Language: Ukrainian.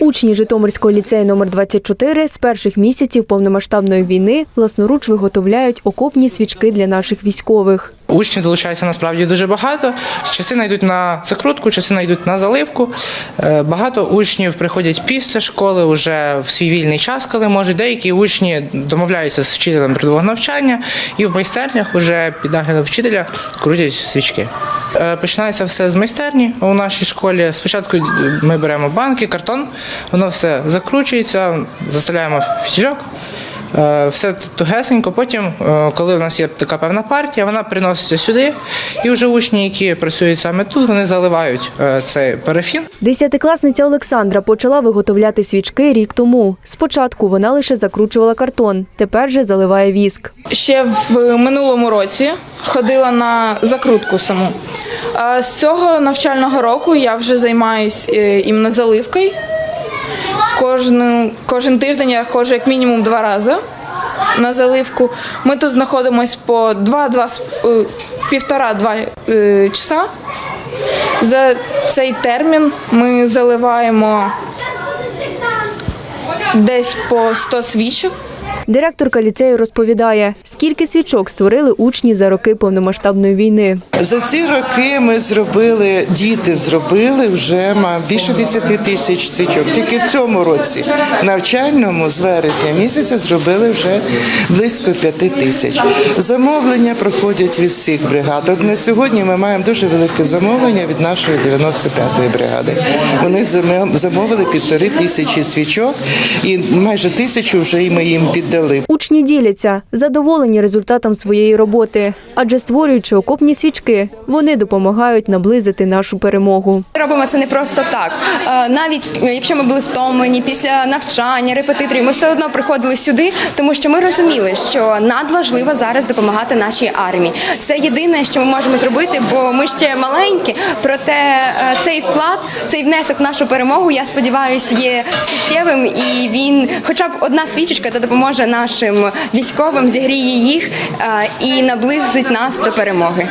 Учні Житомирського ліцею номер 24 з перших місяців повномасштабної війни власноруч виготовляють окопні свічки для наших військових. Учнів долучається насправді дуже багато. Частина йдуть на закрутку, частина йдуть на заливку. Е, Багато учнів приходять після школи вже в свій вільний час, коли можуть. Деякі учні домовляються з вчителем трудового навчання і в майстернях вже під наглядом вчителя крутять свічки. Е, Починається все з майстерні у нашій школі. Спочатку ми беремо банки, картон, воно все закручується, заставляємо фітільок. Е, Все тугесенько. Потім, е, коли в нас є така певна партія, вона приноситься сюди, і вже учні, які працюють саме тут, вони заливають е, цей парафін. Десятикласниця Олександра почала виготовляти свічки рік тому. Спочатку вона лише закручувала картон, тепер же заливає віск. Ще в минулому році ходила на закрутку саму. А з цього навчального року я вже займаюсь е, іменно заливкою. Кожен, кожен тиждень я ходжу як мінімум два рази на заливку. Ми тут знаходимося по два-два з- е, півтора-два е, часа. За цей термін ми заливаємо десь по 100 свічок. Директорка ліцею розповідає, скільки свічок створили учні за роки повномасштабної війни. За ці роки ми зробили, діти зробили вже більше 10 тисяч свічок. Тільки в цьому році навчальному з вересня місяця зробили вже близько 5 тисяч. Замовлення проходять від всіх бригад. От на сьогодні ми маємо дуже велике замовлення від нашої 95-ї бригади. Вони замовили півтори тисячі свічок, і майже тисячу вже і ми їм віддали. Учні діляться, задоволені результатом своєї роботи, адже створюючи окопні свічки, вони допомагають наблизити нашу перемогу. Робимо це не просто так. Е, Навіть е, якщо ми були втомлені після навчання, репетиторів, ми все одно приходили сюди, тому що ми розуміли, що надважливо зараз допомагати нашій армії. Це єдине, що ми можемо зробити, бо ми ще маленькі. Проте е, цей вклад, цей внесок в нашу перемогу, я сподіваюся, є суттєвим, і він, хоча б одна свічечка, то допоможе нашим військовим, зігріє їх і наблизить нас до перемоги.